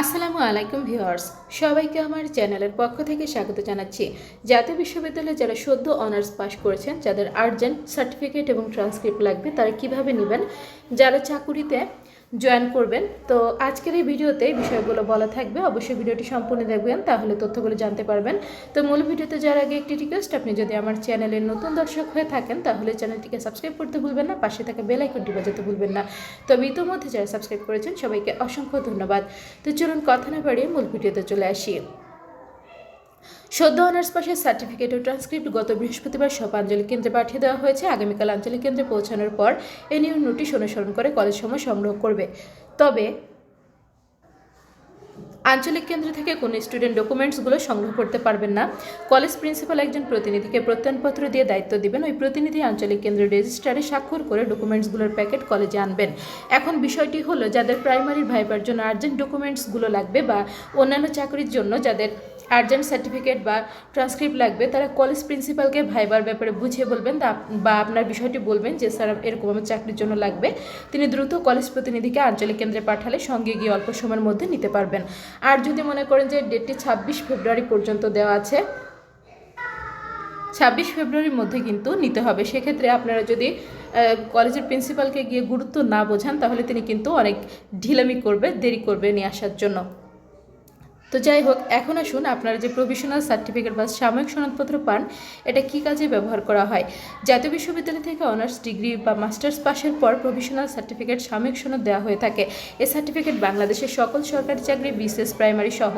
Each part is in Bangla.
আসসালামু আলাইকুম ভিউয়ার্স, সবাইকে আমার চ্যানেলের পক্ষ থেকে স্বাগত জানাচ্ছি। জাতীয় বিশ্ববিদ্যালয়ে যারা সদ্য অনার্স পাশ করেছেন, যাদের আর্জেন্ট সার্টিফিকেট এবং ট্রান্সক্রিপ্ট লাগবে, তারা কীভাবে নেবেন? যারা চাকুরিতে জয়েন করবেন। তো আজকের এই ভিডিওতে বিষয়গুলো বলা থাকবে। অবশ্যই ভিডিওটি সম্পূর্ণ দেখবেন, তাহলে তথ্যগুলো জানতে পারবেন। তো মূল ভিডিওতে যার আগে একটি রিকোয়েস্ট আপনি যদি আমার চ্যানেলের নতুন দর্শক হয়ে থাকেন, তাহলে চ্যানেলটিকে সাবস্ক্রাইব করতে ভুলবেন না, পাশে থাকা বেল আইকনটি বাজাতে ভুলবেন না। তবে ইতোমধ্যে যারা সাবস্ক্রাইব করেছেন, সবাইকে অসংখ্য ধন্যবাদ। তো চলুন কথা না বাড়িয়ে মূল ভিডিওতে চলে আসি। সদ্য অনার্স পাশের সার্টিফিকেট ও ট্রান্সক্রিপ্ট গত বৃহস্পতিবার সব আঞ্চলিক কেন্দ্রে পাঠিয়ে দেওয়া হয়েছে। আগামীকাল আঞ্চলিক কেন্দ্রে পৌঁছানোর পর এ নিয়ে নোটিশ অনুসরণ করে কলেজ সময় সংগ্রহ করবে। তবে আঞ্চলিক কেন্দ্র থেকে কোনো স্টুডেন্ট ডকুমেন্টসগুলো সংগ্রহ করতে পারবেন না। কলেজ প্রিন্সিপাল একজন প্রতিনিধিকে প্রত্যয়নপত্র দিয়ে দায়িত্ব দিবেন। ওই প্রতিনিধি আঞ্চলিক কেন্দ্রের রেজিস্ট্রারে স্বাক্ষর করে ডকুমেন্টসগুলোর প্যাকেট কলেজে আনবেন। এখন বিষয়টি হলো, যাদের প্রাইমারির ভাইবার জন্য আর্জেন্ট ডকুমেন্টসগুলো লাগবে বা অন্যান্য চাকরির জন্য যাদের আর্জেন্ট সার্টিফিকেট বা ট্রান্সক্রিপ্ট লাগবে, তারা কলেজ প্রিন্সিপালকে ভাইবার ব্যাপারে বুঝিয়ে বলবেন বা আপনার বিষয়টি বলবেন যে, স্যার, এরকম আমার চাকরির জন্য লাগবে। তিনি দ্রুত কলেজ প্রতিনিধিকে আঞ্চলিক কেন্দ্রে পাঠালে সঙ্গে গিয়ে অল্প সময়ের মধ্যে নিতে পারবেন। আর যদি মনে করেন যে ডেটটি ছাব্বিশ ফেব্রুয়ারি পর্যন্ত দেওয়া আছে, ছাব্বিশ ফেব্রুয়ারির মধ্যে কিন্তু নিতে হবে। সেক্ষেত্রে আপনারা যদি কলেজের প্রিন্সিপালকে গিয়ে গুরুত্ব না বোঝান, তাহলে তিনি কিন্তু অনেক ঢিলামি করবে, দেরি করবে নিয়ে আসার জন্য। তো যাই হোক, এখন আসুন আপনারা যে প্রভিশনাল সার্টিফিকেট বা সাময়িক সনদপত্র পান, এটা কী কাজে ব্যবহার করা হয়? জাতীয় বিশ্ববিদ্যালয় থেকে অনার্স ডিগ্রি বা মাস্টার্স পাশের পর প্রভিশনাল সার্টিফিকেট সাময়িক সনদ দেওয়া হয়ে থাকে। এই সার্টিফিকেট বাংলাদেশের সকল সরকারি চাকরি বিসিএস প্রাইমারি সহ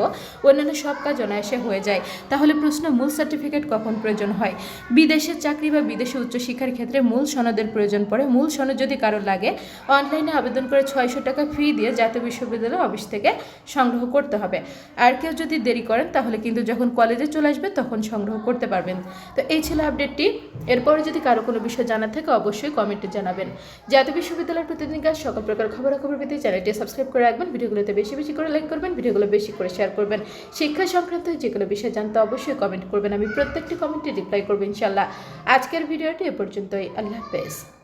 অন্যান্য সব কাজ অনায়াসে হয়ে যায়। তাহলে প্রশ্ন, মূল সার্টিফিকেট কখন প্রয়োজন হয়? বিদেশের চাকরি বা বিদেশে উচ্চশিক্ষার ক্ষেত্রে মূল সনদের প্রয়োজন পড়ে। মূল সনদ যদি কারও লাগে অনলাইনে আবেদন করে ছয়শো টাকা ফি দিয়ে জাতীয় বিশ্ববিদ্যালয় অফিস থেকে সংগ্রহ করতে হবে। আর কেউ যদি দেরি করেন, তাহলে কিন্তু যখন কলেজে চলে আসবে, তখন সংগ্রহ করতে পারবেন। তো এই ছিল আপডেটটি এরপরে যদি কারও কোনো বিষয় জানার থাকে, অবশ্যই কমেন্টে জানাবেন। জাতীয় বিশ্ববিদ্যালয়ের প্রতিদিন কাজ সকল প্রকার খবরাখবর পেতে চ্যানেলটি সাবস্ক্রাইব করে রাখবেন। ভিডিওগুলোতে বেশি বেশি করে লাইক করবেন, ভিডিওগুলো বেশি করে শেয়ার করবেন। শিক্ষা সংক্রান্ত যে কোনো বিষয় জানতে অবশ্যই কমেন্ট করবেন। আমি প্রত্যেকটি কমেন্টে রিপ্লাই করব ইনশাল্লাহ আজকের ভিডিওটি এ পর্যন্তই। আল্লাহ হাফেজ।